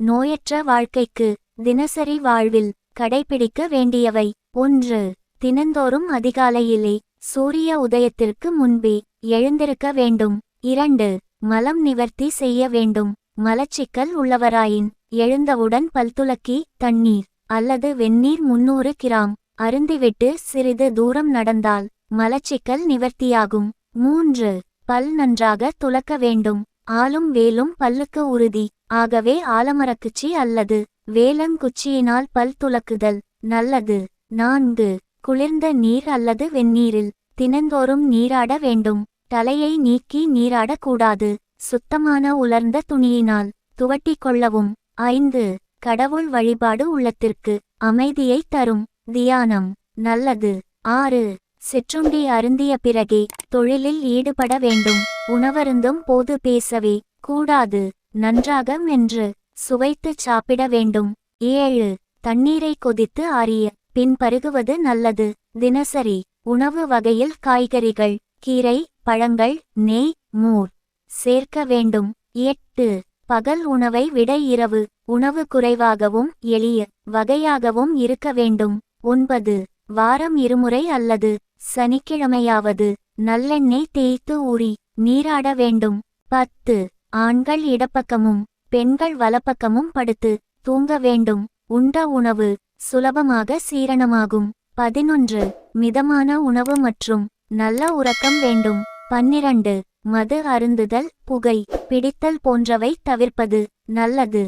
நோயற்ற வாழ்க்கைக்கு தினசரி வாழ்வில் கடைபிடிக்க வேண்டியவை. ஒன்று தினந்தோறும் அதிகாலையிலே சூரிய உதயத்திற்கு முன்பே எழுந்திருக்க வேண்டும். இரண்டு மலம் நிவர்த்தி செய்ய வேண்டும். மலச்சிக்கல் உள்ளவராயின் எழுந்தவுடன் பல்துலக்கி தண்ணீர் அல்லது வெந்நீர் முன்னூறு கிராம் அருந்திவிட்டு சிறிது தூரம் நடந்தால் மலச்சிக்கல் நிவர்த்தியாகும். மூன்று பல் நன்றாக துலக்க வேண்டும். ஆளும் வேலும் பல்லுக்கு உறுதி. ஆகவே ஆலமரக்குச்சி அல்லது வேலங்குச்சியினால் பல் துலக்குதல் நல்லது. நான்கு. குளிர்ந்த நீர் அல்லது வெந்நீரில் தினந்தோறும் நீராட வேண்டும். தலையை நீக்கி நீராடக்கூடாது சுத்தமான உலர்ந்த துணியினால் துவட்டிக் கொள்ளவும். ஐந்து. கடவுள் வழிபாடு உள்ளத்திற்கு அமைதியை தரும். தியானம். நல்லது. ஆறு. சிற்றுண்டி அருந்திய பிறகே தொழிலில் ஈடுபட வேண்டும். உணவருந்தும் போது பேசவே. கூடாது. நன்றாக மென்று சுவைத்துச் சாப்பிட வேண்டும். ஏழு. தண்ணீரை கொதித்து ஆறிய பின் பருகுவது நல்லது. தினசரி. உணவு வகையில் காய்கறிகள் கீரை பழங்கள் நெய் மோர் சேர்க்க வேண்டும். எட்டு. பகல் உணவை விட இரவு. உணவு குறைவாகவும் எளிய வகையாகவும் இருக்க வேண்டும். ஒன்பது. வாரம் இருமுறை அல்லது சனிக்கிழமையாவது நல்லெண்ணெய் தேய்த்து ஊறி நீராட வேண்டும். பத்து ஆண்கள் இடப்பக்கமும் பெண்கள் வலப்பக்கமும் படுத்து தூங்க வேண்டும். உண்ட உணவு சுலபமாக சீரணமாகும். பதினொன்று மிதமான உணவு மற்றும் நல்ல உறக்கம் வேண்டும். பன்னிரண்டு மது அருந்துதல் புகை பிடித்தல் போன்றவை தவிர்ப்பது நல்லது.